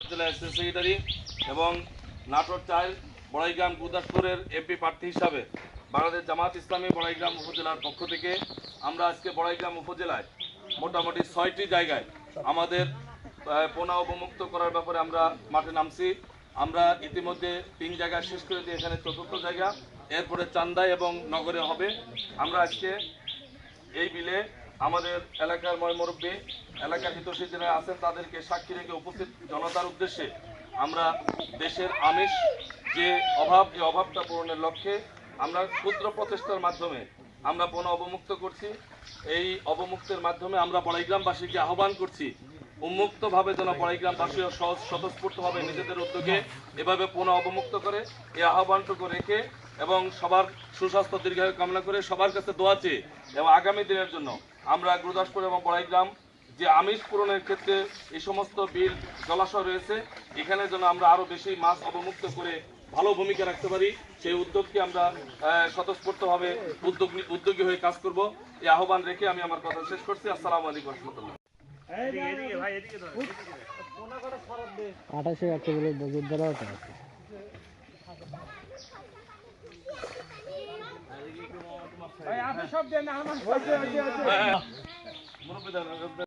Secretary এবং নাটোর চাইল বড়াইগ্রাম গুরদাসপুরের এমপি প্রার্থী হিসাবে বাংলাদেশ জামাত ইসলামী বড়াইগ্রাম উপজেলার পক্ষ থেকে আমরা আজকে বড়াইগ্রাম উপজেলায় মোটামুটি ছয়টি জায়গায় আমাদের পোনা অবমুক্ত করার ব্যাপারে আমরা মাঠে নামছি। আমরা ইতিমধ্যে তিন জায়গা শেষ করে দিয়ে এখানে চতুর্থ জায়গা। এরপরে চান্দাই এবং নগরে হবে। আমরা আজকে এই বিলে আমাদের এলাকার ময় মুরব্বী, এলাকার হিতৈষী যারা আছেন, তাদেরকে সাক্ষী রেখে উপস্থিত জনতার উদ্দেশ্যে আমরা দেশের আমিষ যে অভাব, যে অভাবটা পূরণের লক্ষ্যে আমরা ক্ষুদ্র প্রচেষ্টার মাধ্যমে আমরা বন অবমুক্ত করছি। এই অবমুক্তের মাধ্যমে আমরা বড়াইগ্রামবাসীকে আহ্বান করছি, উন্মুক্তভাবে যেন বড়াইগ্রামবাসী সহজ, স্বতঃস্ফূর্তভাবে নিজেদের উদ্যোগে এভাবে পুনঃ অবমুক্ত করে। এই আহ্বানটুকু রেখে এবং সবার সুস্বাস্থ্য দীর্ঘায়ু কামনা করে সবার কাছে দোয়া চেয়ে এবং আগামী দিনের জন্য আমরা গুরুদাসপুর এবং বড়াইগ্রাম যে আমিষ পূরণের ক্ষেত্রে এই সমস্ত বিল জলাশয় রয়েছে এখানে যেন আমরা আরও বেশি মাছ অবমুক্ত করে ভালো ভূমিকা রাখতে পারি সেই উদ্যোগকে আমরা আহ, স্বতঃস্ফূর্তভাভূত উদ্যোগ উদ্যোগী হয়ে কাজ করব। এই আহ্বান রেখে আমি আমার কথা শেষ করছি। আসসালামু আলাইকুম রহমতুল্লাহ। আঠাশে অক্টোবরের বজর দ্বারা ওটা আছে মুরব্বী